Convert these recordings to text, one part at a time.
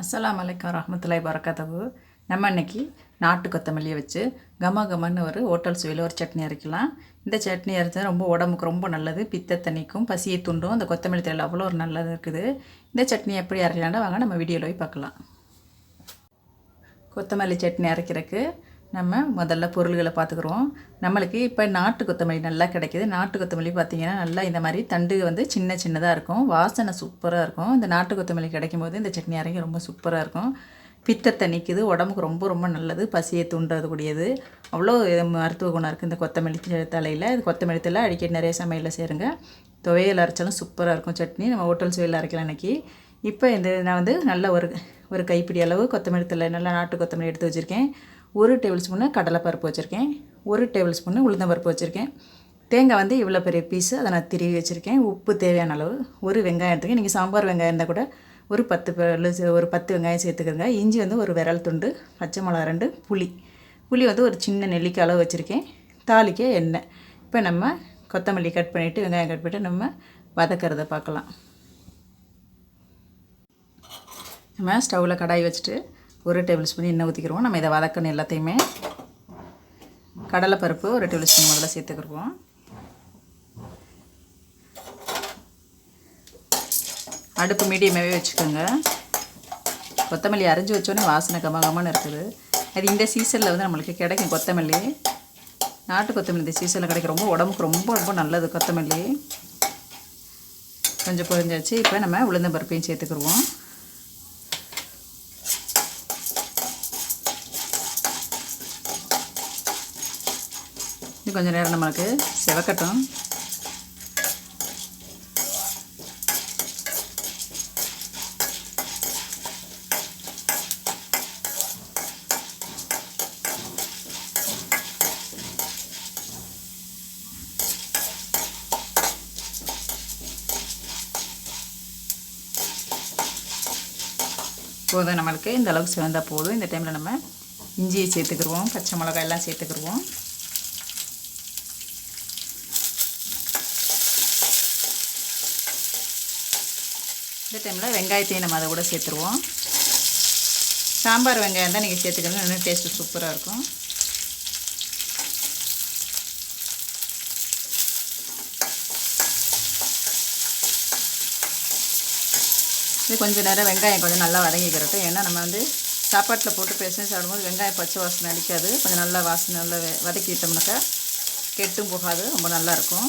அஸ்லாம் வலைக்கம் ரஹமத்துல்லாய் பரக்கதவு நம்ம இன்னைக்கு நாட்டு கொத்தமல்லியை வச்சு கம கமன்னு ஒரு ஹோட்டல் சுவையில் ஒரு சட்னி அரைக்கலாம். இந்த சட்னி அரைச்சா ரொம்ப உடம்புக்கு ரொம்ப நல்லது. பித்தத்தை நீக்கும் பசியை துண்டும் அந்த கொத்தமல்லி தழையில் அவ்வளோ ஒரு நல்லது இருக்குது. இந்த சட்னி எப்படி அரைக்கலாம்னா வாங்க நம்ம வீடியோவில் போய் பார்க்கலாம். கொத்தமல்லி சட்னி அரைக்கிறதுக்கு நம்ம முதல்ல பொருள்களை பார்த்துக்குறோம். நம்மளுக்கு இப்போ நாட்டு கொத்தமல்லி நல்லா கிடைக்கிது. நாட்டு கொத்தமல்லி பார்த்திங்கன்னா நல்லா இந்த மாதிரி தண்டு வந்து சின்ன சின்னதாக இருக்கும். வாசனை சூப்பராக இருக்கும். இந்த நாட்டு கொத்தமல்லி கிடைக்கும் போது இந்த சட்னி அரைக்கி ரொம்ப சூப்பராக இருக்கும். பித்தத்தை நிற்கிது உடம்புக்கு ரொம்ப ரொம்ப நல்லது. பசியை தூண்டுறது கூடியது. அவ்வளோ மருத்துவ குணம் இருக்குது இந்த கொத்தமல்லி தலையில். இது கொத்தமல்லி தலை அடிக்கடி நிறைய சமையலில் சேருங்க. துவையல் அரைச்சாலும் சூப்பராக இருக்கும் சட்னி. நம்ம ஹோட்டல் சுவையில் அரைக்கலாம் இன்றைக்கி இப்போ இந்த நான் வந்து நல்ல ஒரு ஒரு கைப்பிடி அளவு கொத்தமல்லி தலை நல்லா நாட்டு கொத்தமல்லி எடுத்து வச்சுருக்கேன். ஒரு டேபிள் ஸ்பூனு கடலைப்பருப்பு வச்சுருக்கேன். ஒரு டேபிள் ஸ்பூனு உளுந்தம்பருப்பு வச்சுருக்கேன். தேங்காய் வந்து இவ்வளோ பெரிய பீஸு அதை நான் திருவி வச்சுருக்கேன். உப்பு தேவையான அளவு. ஒரு வெங்காயம் எடுத்துக்கேன் நீங்கள் சாம்பார் வெங்காயம் இருந்தால் கூட ஒரு பத்து சே- ஒரு பத்து வெங்காயம் சேர்த்துக்கோங்க. இஞ்சி வந்து ஒரு விரல் துண்டு பச்சை மிளகா ரெண்டு புளி. புளி வந்து ஒரு சின்ன நெல்லிக்காய் அளவு வச்சுருக்கேன். தாளிக்க எண்ணெய். இப்போ நம்ம கொத்தமல்லி கட் பண்ணிவிட்டு வெங்காயம் கட் பண்ணிவிட்டு நம்ம வதக்கிறத பார்க்கலாம். நம்ம ஸ்டவ்வில் கடாய் வச்சுட்டு ஒரு டேபிள் ஸ்பூன் எண்ணெய் ஊற்றிக்கிறோம் நம்ம இதை வதக்கணும் எல்லாத்தையுமே கடலைப்பருப்பு ஒரு டேபிள் ஸ்பூன் முதல்ல சேர்த்துக்கிருவோம். அடுப்பு மீடியமாகவே வச்சுக்கோங்க. கொத்தமல்லி அரைஞ்சி வச்சோன்னே வாசனை கமகமன்னு இருக்குது. அது இந்த சீசனில் வந்து நம்மளுக்கு கிடைக்கும் கொத்தமல்லி. நாட்டு கொத்தமல்லி இந்த சீசனில் கிடைக்கும் ரொம்ப உடம்புக்கு ரொம்ப ரொம்ப நல்லது கொத்தமல்லி. கொஞ்சம் பொரிஞ்சாச்சு. இப்போ நம்ம உளுந்தம்பருப்பையும் சேர்த்துக்கிருவோம். இது கொஞ்சம் நேரம் நம்மளுக்கு செவக்கட்டும். போதும் நம்மளுக்கு இந்த அளவுக்கு சிவந்தால் போதும். இந்த டைமில் நம்ம இஞ்சியை சேர்த்துக்கிருவோம். பச்சை மிளகாய் எல்லாம் சேர்த்துக்கிருவோம். இந்த டைமில் வெங்காயத்தையும் நம்ம அதை கூட சேர்த்துருவோம். சாம்பார் வெங்காயம் தான் நீங்கள் சேர்த்துக்கணும். இன்னும் டேஸ்ட்டு சூப்பராக இருக்கும். இது கொஞ்சம் நேரம் வெங்காயம் கொஞ்சம் நல்லா வதங்கிக்கிறட்டும். ஏன்னா நம்ம வந்து சாப்பாட்டில் போட்டு பேசி சாப்பிடும்போது வெங்காயம் பச்சை வாசனை அடிக்காது. கொஞ்சம் நல்லா வாசனை நல்லா வதக்கிட்டோம்னாக்கா கெட்டும் போகாது. ரொம்ப நல்லாயிருக்கும்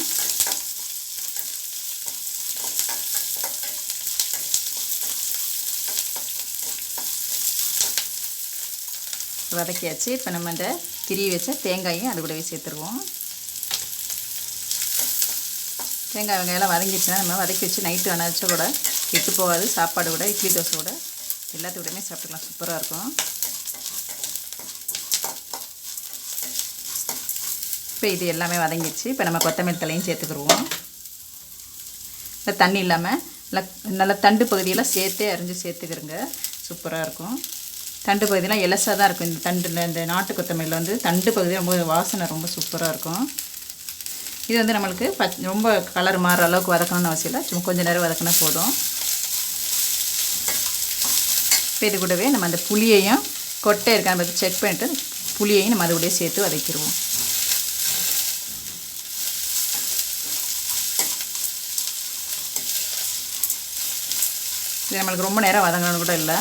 வதக்கியாச்சு. இப்போ நம்ம இந்த திரி வச்ச தேங்காயும் அது கூடவே சேர்த்துருவோம். தேங்காய் வெங்காயம்லாம் வதங்கிடுச்சுன்னா நம்ம வதக்கி வச்சு நைட்டு அணைச்சா கூட கெட்டு போகாது. சாப்பாடு கூட இட்லி தோசை கூட எல்லாத்துக்கூடயுமே சாப்பிட்டுக்கலாம். சூப்பராக இருக்கும். இப்போ இது எல்லாமே வதங்கிடுச்சு. இப்போ நம்ம கொத்தமல்லி தலையும் சேர்த்துக்கிருவோம். இந்த தண்ணி இல்லாமல் நல்லா நல்லா தண்டு பகுதியெல்லாம் சேர்த்தே அரிஞ்சு சேர்த்துக்கிறோங்க சூப்பராக இருக்கும். தண்டு பகுதியெலாம் எலசாக தான் இருக்கும். இந்த தண்டில் இந்த நாட்டு கொத்தமல்லியில் வந்து தண்டு பகுதி ரொம்ப வாசனை ரொம்ப சூப்பராக இருக்கும். இது வந்து நம்மளுக்கு பச் ரொம்ப கலர் மாறுற அளவுக்கு வதக்கணும்னு அவசியம் இல்லை. சும்மா கொஞ்சம் நேரம் வதக்கினா போதும். இப்போ இது கூடவே நம்ம அந்த புளியையும் கொட்டை இருக்கான்னு பார்த்து செக் பண்ணிட்டு புளியையும் நம்ம அது சேர்த்து வதக்கிடுவோம் இது நம்மளுக்கு ரொம்ப நேரம் வதங்கணும்னு கூட இல்லை.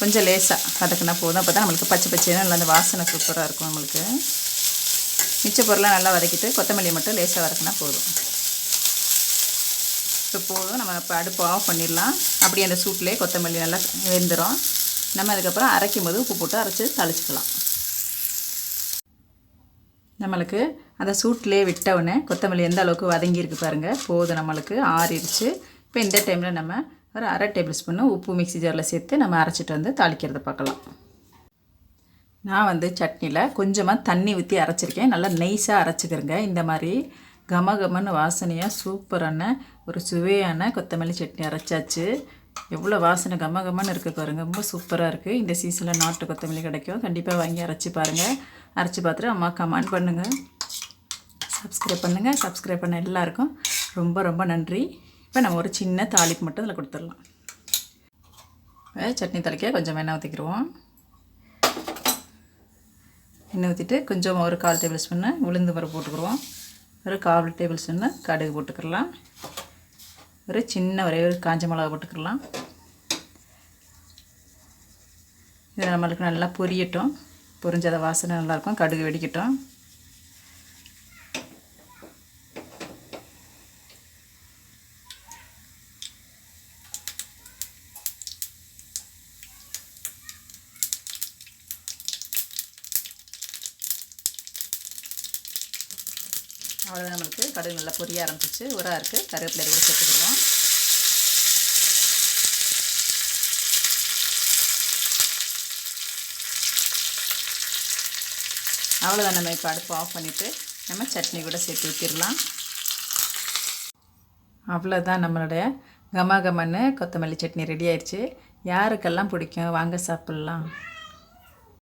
கொஞ்சம் லேசாக வதக்குனா போதும். அப்போ தான் நம்மளுக்கு பச்சை பச்சையாக நல்லா அந்த வாசனை சூப்பராக இருக்கும் நம்மளுக்கு. மிச்ச பொருளாக நல்லா வதக்கிட்டு கொத்தமல்லி மட்டும் லேசாக வதக்கினா போதும். இப்போ போதும். நம்ம இப்போ அடுப்பு ஆஃப் பண்ணிடலாம். அப்படியே அந்த சூட்லேயே கொத்தமல்லி நல்லா வெந்துடும் நம்ம அதுக்கப்புறம் அரைக்கும் போது உப்பு போட்டு அரைச்சி தளிச்சுக்கலாம். நம்மளுக்கு அந்த சூட்லேயே விட்ட உடனே கொத்தமல்லி எந்த அளவுக்கு வதங்கியிருக்கு பாருங்கள் போதும் நம்மளுக்கு. ஆறிடுச்சு. இப்போ இந்த டைமில் நம்ம ஒரு அரை டேபிள் ஸ்பூன் உப்பு மிக்சி ஜாரில் சேர்த்து நம்ம அரைச்சிட்டு வந்து தாளிக்கிறத பார்க்கலாம். நான் வந்து சட்னியில் கொஞ்சமாக தண்ணி ஊற்றி அரைச்சிருக்கேன். நல்லா நைஸாக அரைச்சிக்கிறேங்க. இந்த மாதிரி கம கமன்னு வாசனையாக சூப்பரான ஒரு சுவையான கொத்தமல்லி சட்னி அரைச்சாச்சு. எவ்வளோ வாசனை கம கமன்னு இருக்குது பாருங்கள் ரொம்ப சூப்பராக இருக்குது இந்த சீசனில் நாட்டு கொத்தமல்லி கிடைக்கும். கண்டிப்பாக வாங்கி அரைச்சி பாருங்கள் அரைச்சி பார்த்துட்டு அம்மா கமெண்ட் பண்ணுங்கள் சப்ஸ்கிரைப் பண்ணுங்கள் சப்ஸ்கிரைப் பண்ண எல்லாருக்கும் ரொம்ப ரொம்ப நன்றி. இப்போ நம்ம ஒரு சின்ன தாளிப்பு மட்டும் அதில் கொடுத்துடலாம். அஹ் சட்னி தலைக்க கொஞ்சம் எண்ணெய் ஊற்றிக்கிடுவோம் எண்ணெய் ஊற்றிட்டு கொஞ்சம் ஒரு கால் டேபிள் ஸ்பூன்னு உளுந்து பருப்பு போட்டுக்கிடுவோம் ஒரு கால் டேபிள் ஸ்பூன்னு கடுகு போட்டுக்கிடலாம். ஒரு சின்ன ஒரே ஒரு காஞ்ச மிளகா போட்டுக்கிடலாம். இது நம்மளுக்கு நல்லா பொரியட்டும். பொரிஞ்சத வாசனை நல்லாயிருக்கும். கடுகு வெடிக்கட்டும். அவ்வளோதான் நம்மளுக்கு. கடுகு நல்லா பொரிய ஆரம்பிச்சிச்சு உரம் இருக்குது கருவேப்பிலை கூட சேர்த்துக்கிடுவோம் அவ்வளோதான் நம்ம இப்போ அடுப்பு ஆஃப் பண்ணிவிட்டு நம்ம சட்னி கூட சேர்த்து ஊற்றிடலாம் அவ்வளோதான் நம்மளுடைய கம கமன்னு கொத்தமல்லி சட்னி ரெடி ஆயிடுச்சு. யாருக்கெல்லாம் பிடிக்கும்? வாங்க சாப்பிட்லாம்.